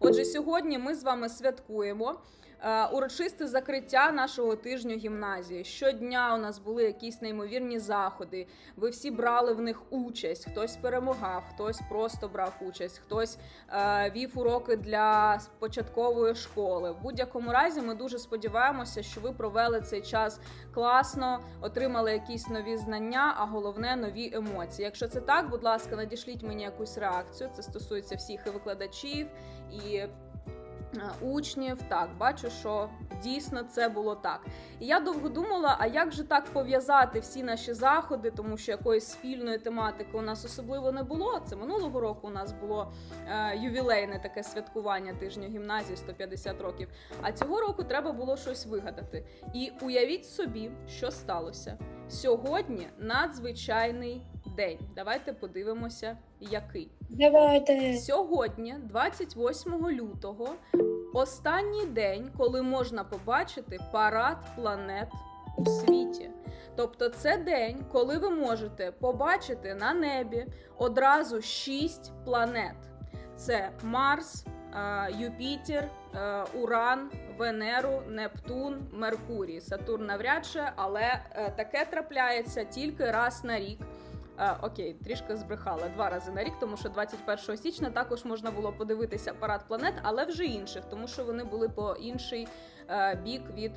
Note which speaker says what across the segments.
Speaker 1: Отже, сьогодні ми з вами святкуємо. Е, Урочисте закриття нашого тижню гімназії. Щодня у нас були якісь неймовірні заходи. Ви всі брали в них участь. Хтось перемагав, хтось просто брав участь, хтось е, вів уроки для початкової школи. В будь-якому разі, ми дуже сподіваємося, що ви провели цей час класно, отримали якісь нові знання, а головне нові емоції. Якщо це так, будь ласка, надішліть мені якусь реакцію. Це стосується всіх і викладачів і. Е, Учнів, так, бачу, що дійсно це було так. І я довго думала, а як же так пов'язати всі наші заходи, тому що якоїсь спільної тематики у нас особливо не було. Це минулого року у нас було е, ювілейне таке святкування тижню гімназії 150 років. А цього року треба було щось вигадати. І уявіть собі, що сталося. Сьогодні надзвичайний день. Давайте подивимося, який.
Speaker 2: Давайте.
Speaker 1: Сьогодні, 28 лютого, останній день, коли можна побачити парад планет у світі. Тобто, це день, коли ви можете побачити на небі одразу шість планет: це Марс, е, Юпітер, е, Уран, Венеру, Нептун, Меркурій. Сатурн навряд чи, але е, таке трапляється тільки раз на рік. Е, окей, трішки збрехала. Два рази на рік, тому що 21 січня також можна було подивитися парад планет, але вже інших, тому що вони були по інший е, бік від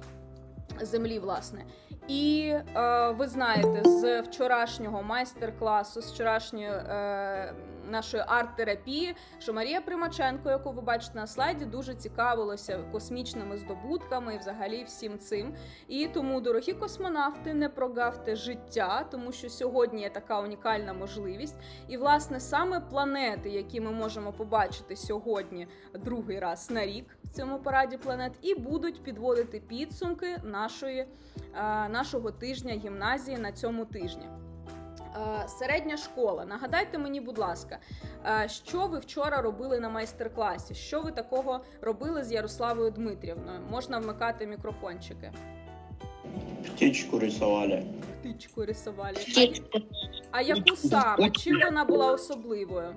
Speaker 1: землі, власне. І е, ви знаєте, з вчорашнього майстер-класу, з вчорашньої е, нашої арт-терапії, що Марія Примаченко, яку ви бачите на слайді, дуже цікавилася космічними здобутками і взагалі всім цим. І тому, дорогі космонавти, не прогавте життя, тому що сьогодні є така унікальна можливість. І, власне, саме планети, які ми можемо побачити сьогодні другий раз на рік в цьому параді планет, і будуть підводити підсумки нашої, е, нашого тижня гімназії на цьому тижні. Е, Середня школа. Нагадайте мені, будь ласка, е, що ви вчора робили на майстер-класі? Що ви такого робили з Ярославою Дмитрівною? Можна вмикати мікрофончики.
Speaker 3: Птичку рисовали.
Speaker 1: Птичку рисували.
Speaker 2: Птичку.
Speaker 1: А яку саме? Чим вона була особливою?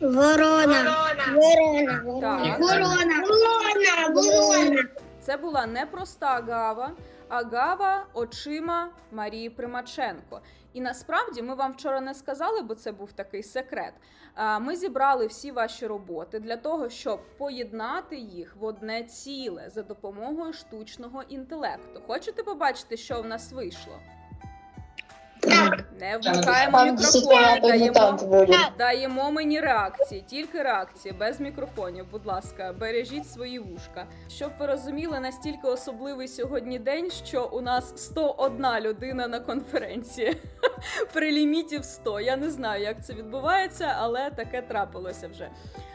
Speaker 2: Ворона. Ворона.
Speaker 1: Так.
Speaker 2: Ворона. Ворона. Ворона.
Speaker 1: Це була не проста гава, а гава очима Марії Примаченко. І насправді ми вам вчора не сказали, бо це був такий секрет. А, Ми зібрали всі ваші роботи для того, щоб поєднати їх в одне ціле за допомогою штучного інтелекту. Хочете побачити, що в нас вийшло?
Speaker 2: Так.
Speaker 1: Не вмикаємо мікрофони, даємо, даємо мені реакції, тільки реакції, без мікрофонів. Будь ласка, бережіть свої вушка. Щоб ви розуміли, настільки особливий сьогодні день, що у нас 101 людина на конференції при ліміті в 100. Я не знаю, як це відбувається, але таке трапилося вже.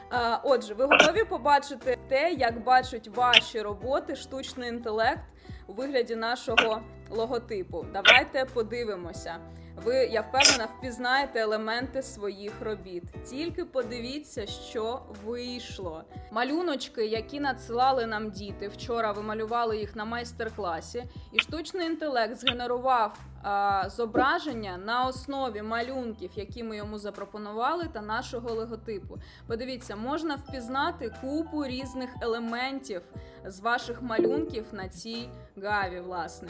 Speaker 1: А, Отже, ви готові побачити те, як бачать ваші роботи штучний інтелект у вигляді нашого логотипу. Давайте подивимося. Ви, я впевнена, впізнаєте елементи своїх робіт. Тільки подивіться, що вийшло. Малюночки, які надсилали нам діти. Вчора ви малювали їх на майстер-класі, і штучний інтелект згенерував зображення на основі малюнків, які ми йому запропонували, та нашого логотипу. Подивіться, можна впізнати купу різних елементів з ваших малюнків на цій гаві, власне.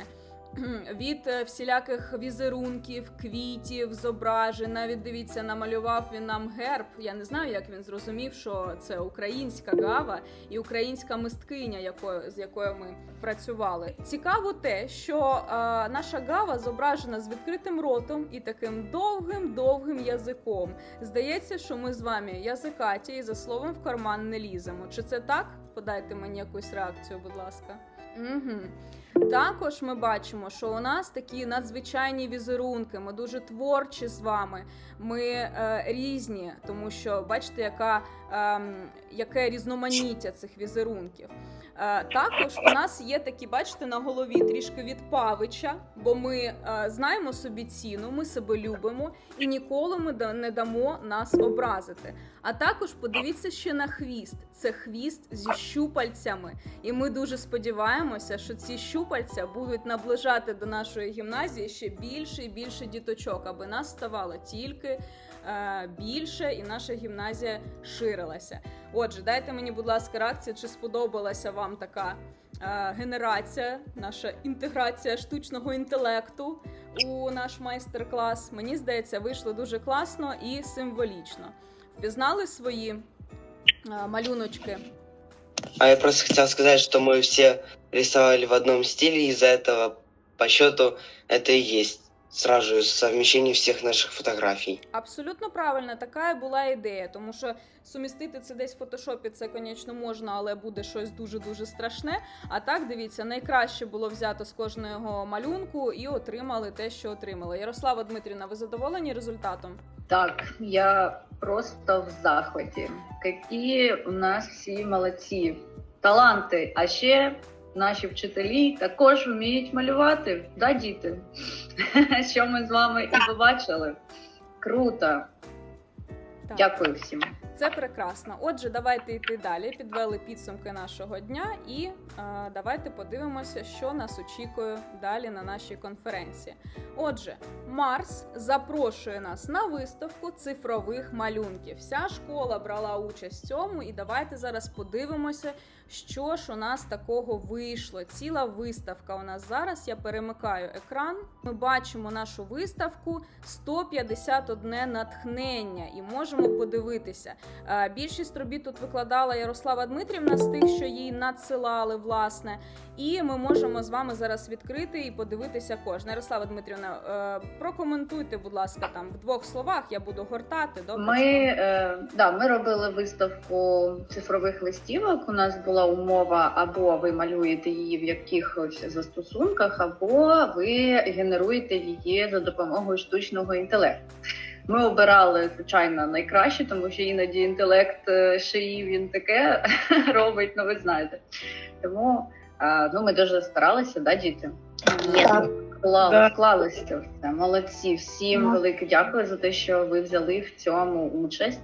Speaker 1: Від е, всіляких візерунків, квітів, зображень. Навіть дивіться, намалював він нам герб. Я не знаю, як він зрозумів, що це українська гава і українська мисткиня, якою з якою ми працювали. Цікаво те, що е, наша гава зображена з відкритим ротом і таким довгим довгим язиком. Здається, що ми з вами язикаті і за словом в карман не ліземо. Чи це так? Подайте мені якусь реакцію, будь ласка. Угу. Також ми бачимо, що у нас такі надзвичайні візерунки. Ми дуже творчі з вами. Ми е, різні, тому що бачите, яка, ем, яке різноманіття цих візерунків. Е, також у нас є такі, бачите, на голові трішки від павича, бо ми е, знаємо собі ціну, ми себе любимо і ніколи ми не дамо нас образити. А також подивіться ще на хвіст. Це хвіст зі щупальцями. І ми дуже сподіваємося, що ці щупальця будуть наближати до нашої гімназії ще більше і більше діточок, аби нас ставало тільки е, більше і наша гімназія ширилася. Отже, дайте мені, будь ласка, реакцію, чи сподобалася вам така е, генерація, наша інтеграція штучного інтелекту у наш майстер-клас. Мені здається, вийшло дуже класно і символічно. Впізнали свої е, малюночки?
Speaker 4: А я просто хотел сказать, что мы все рисовали в одном стиле, из-за этого по счету это и есть сразу же совмещение всех наших фотографий.
Speaker 1: Абсолютно правильно, така і була ідея, тому що сумістити це десь в фотошопі, це, звісно, можна, але буде щось дуже дуже страшне. А так, дивіться, найкраще було взято з кожного малюнку і отримали те, що отримали. Ярослава Дмитрівна, ви задоволені результатом?
Speaker 5: Так, я просто в захваті. Які у нас всі молодці, таланти. А ще наші вчителі також вміють малювати. Да, діти? Що ми з вами і побачили? Круто! Дякую всім.
Speaker 1: Це прекрасно. Отже, давайте йти далі. Підвели підсумки нашого дня, і е, давайте подивимося, що нас очікує далі на нашій конференції. Отже, Марс запрошує нас на виставку цифрових малюнків. Вся школа брала участь в цьому, і давайте зараз подивимося, що ж у нас такого вийшло. Ціла виставка у нас зараз. Я перемикаю екран. Ми бачимо нашу виставку 151 натхнення і можемо подивитися. Е, Більшість робіт тут викладала Ярослава Дмитрівна з тих, що їй надсилали, власне. І ми можемо з вами зараз відкрити і подивитися кожне. Ярослава Дмитрівна, е, прокоментуйте, будь ласка, там в двох словах. Я буду гортати. Добре?
Speaker 5: Ми, е, да, ми робили виставку цифрових листівок. У нас була умова або ви малюєте її в якихось застосунках, або ви генеруєте її за допомогою штучного інтелекту. Ми обирали звичайно найкраще, тому що іноді інтелект е, шиї він таке робить, ну ви знаєте. Тому е, ну, ми дуже старалися, да, діти?
Speaker 2: Так.
Speaker 5: Клали,
Speaker 2: Да.
Speaker 5: вклалися в це. Молодці. Всім
Speaker 2: Ну.
Speaker 5: велике дякую за те, що ви взяли в цьому участь,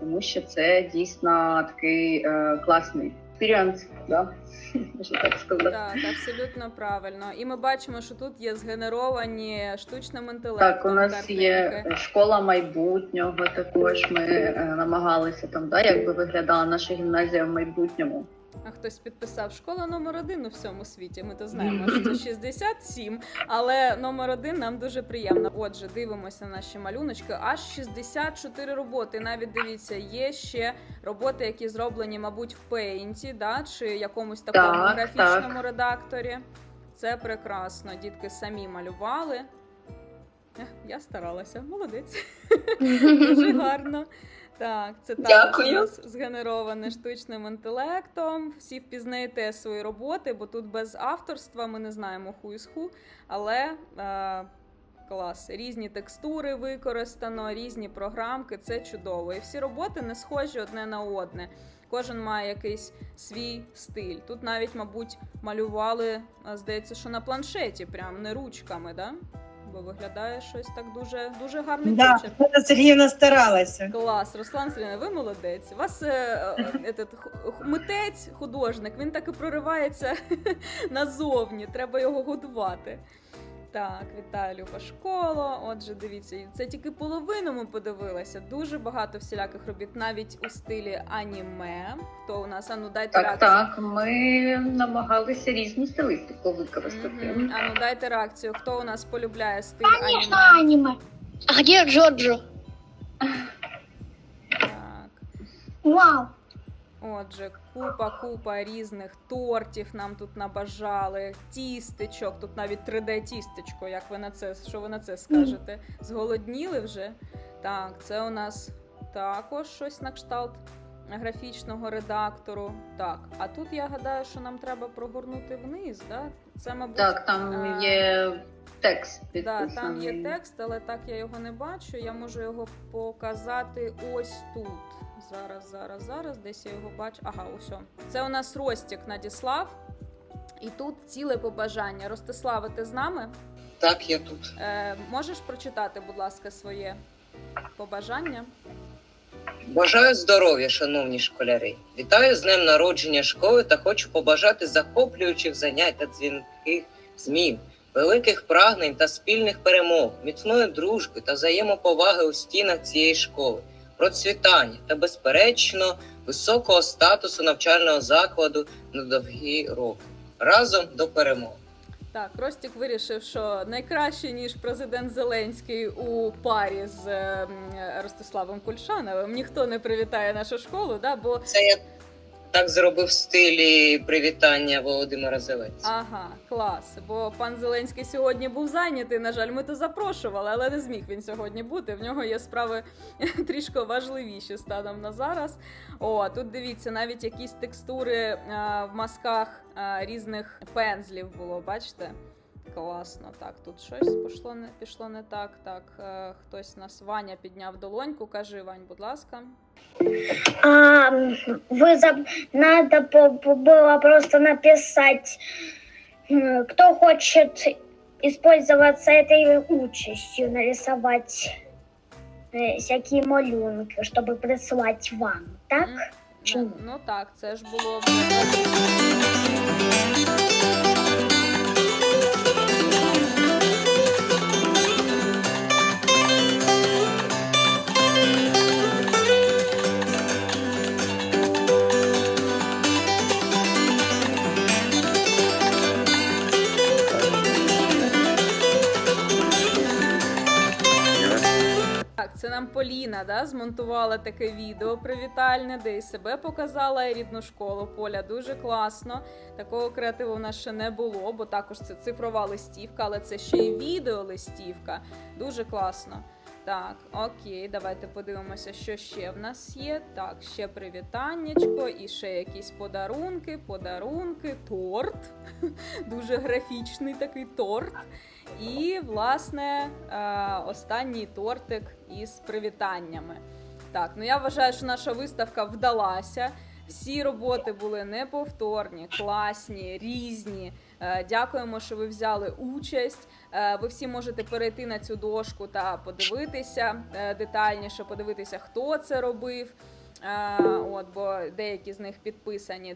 Speaker 5: тому що це дійсно такий е, класний експіріанс, да? можна так сказати.
Speaker 1: Так, абсолютно правильно. І ми бачимо, що тут є згенеровані штучним інтелектом.
Speaker 5: Так, у нас
Speaker 1: картинки.
Speaker 5: є школа майбутнього. Також ми е, намагалися там, да, як би виглядала наша гімназія в майбутньому.
Speaker 1: А хтось підписав школа номер один у всьому світі. Ми то знаємо, що це 67, але номер один нам дуже приємно. Отже, дивимося наші малюночки. Аж 64 роботи. Навіть дивіться, є ще роботи, які зроблені, мабуть, в пейнті, да, чи якомусь такому
Speaker 5: Так,
Speaker 1: графічному
Speaker 5: так.
Speaker 1: редакторі. Це прекрасно. Дітки самі малювали. Я старалася, молодець. Дуже гарно. Так, це у нас згенероване штучним інтелектом. Всі впізнаєте свої роботи, бо тут без авторства ми не знаємо ху із ху, але е, клас. Різні текстури використано, різні програмки. Це чудово. І всі роботи не схожі одне на одне. Кожен має якийсь свій стиль. Тут навіть, мабуть, малювали, е, здається, що на планшеті, прям не ручками, да? Бо виглядає щось так дуже, дуже гарний
Speaker 6: Да,
Speaker 1: почерк.
Speaker 6: Олена Сергіївна старалася.
Speaker 1: Клас, Руслан Сергійовна, ви молодець. У вас е, е, этот, митець, художник, він так і проривається назовні. Треба його годувати. Так, вітаю Люба школу. Отже, дивіться, це тільки половину ми подивилися. Дуже багато всіляких робіт, навіть у стилі аніме. Хто у нас? Ану, дайте
Speaker 5: Так,
Speaker 1: реакцію.
Speaker 5: так, ми намагалися різну стилістику використати.
Speaker 1: Мгм. Ану, дайте реакцію. Хто у нас полюбляє стиль
Speaker 2: Конечно,
Speaker 1: аніме?
Speaker 2: аниме. А где Джоджо?
Speaker 1: Так.
Speaker 2: Вау.
Speaker 1: Отже, купа, купа різних тортів нам тут набажали, тістечок, тут навіть 3D тістечко. Як ви на це? Що ви на це скажете? Зголодніли вже? Так, це у нас також щось на кшталт графічного редактору. Так, а тут я гадаю, що нам треба прогорнути вниз, да? Це, мабуть,
Speaker 5: Так, там
Speaker 1: а,
Speaker 5: є текст
Speaker 1: Да, там є текст, але так я його не бачу. Я можу його показати ось тут. Зараз, зараз, зараз. Десь я його бачу. Ага, он. Це у нас Ростік надіслав. І тут ціле побажання. Ростиславе, ти з нами?
Speaker 4: Так, я тут.
Speaker 1: Е, можеш прочитати, будь ласка, своє побажання?
Speaker 7: Бажаю здоров'я, шановні школяри. Вітаю з днем народження школи та хочу побажати захоплюючих занять та дзвінких змін, великих прагнень та спільних перемог, міцної дружби та взаємоповаги у стінах цієї школи, процвітання та, безперечно, високого статусу навчального закладу на довгі роки. Разом до перемоги.
Speaker 1: Так, Ростік вирішив, що найкраще, ніж президент Зеленський у парі з е, Ростиславом Кульшановим, ніхто не привітає нашу школу, да, бо
Speaker 7: Це я так зробив в стилі привітання Володимира Зеленського.
Speaker 1: Ага, клас. Бо пан Зеленський сьогодні був зайнятий. На жаль, ми то запрошували, але не зміг він сьогодні бути. В нього є справи трішки важливіші станом на зараз. О, тут дивіться, навіть якісь текстури а, в масках а, різних пензлів було. Бачите? Класно. Так, тут щось пішло не пішло не так. Так, е, хтось нас Ваня підняв долоньку. Кажи, Вань, будь ласка.
Speaker 2: А, вы заб... Надо по- по- было просто написать, м, кто хочет использоваться этой участью, нарисовать э, всякие малюнки, чтобы прислать вам, так?
Speaker 1: М,
Speaker 2: Чи
Speaker 1: Ну,
Speaker 2: ні?
Speaker 1: ну так, це ж було Поліна да, змонтувала таке відео привітальне, де і себе показала, і рідну школу. Поля дуже класно. Такого креативу в нас ще не було, бо також це цифрова листівка, але це ще й відео листівка. Дуже класно. Так, окей, давайте подивимося, що ще в нас є. Так, ще привітаннячко, і ще якісь подарунки, подарунки, торт. Дуже графічний такий торт. І, власне, е, останній тортик із привітаннями. Так, ну я вважаю, що наша виставка вдалася. Всі роботи були неповторні, класні, різні. Е, Дякуємо, що ви взяли участь. Е, Ви всі можете перейти на цю дошку та подивитися е, детальніше, подивитися, хто це робив. От, бо деякі з них підписані